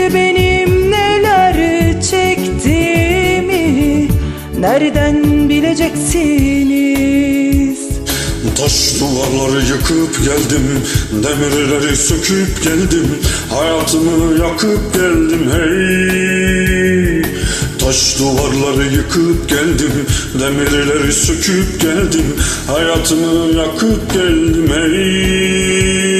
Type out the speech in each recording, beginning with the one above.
Siz benim neler çektiğimi nereden bileceksiniz? Taş duvarları yıkıp geldim Demirleri söküp geldim Hayatımı yakıp geldim hey Taş duvarları yıkıp geldim Demirleri söküp geldim Hayatımı yakıp geldim hey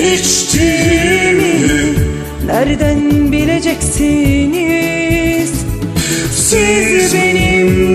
İçtiğimi Nereden bileceksiniz? Siz benim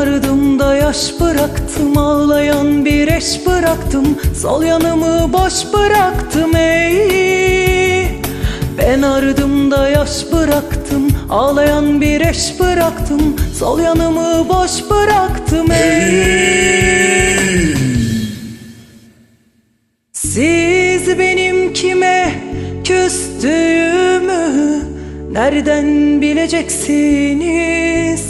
Ardımda yaş bıraktım Ağlayan bir eş bıraktım. Sol yanımı boş bıraktım ey. Ben ardımda yaş bıraktım Ağlayan bir eş bıraktım. Sol yanımı boş bıraktım ey! Siz benim kime küstüğümü Nereden bileceksiniz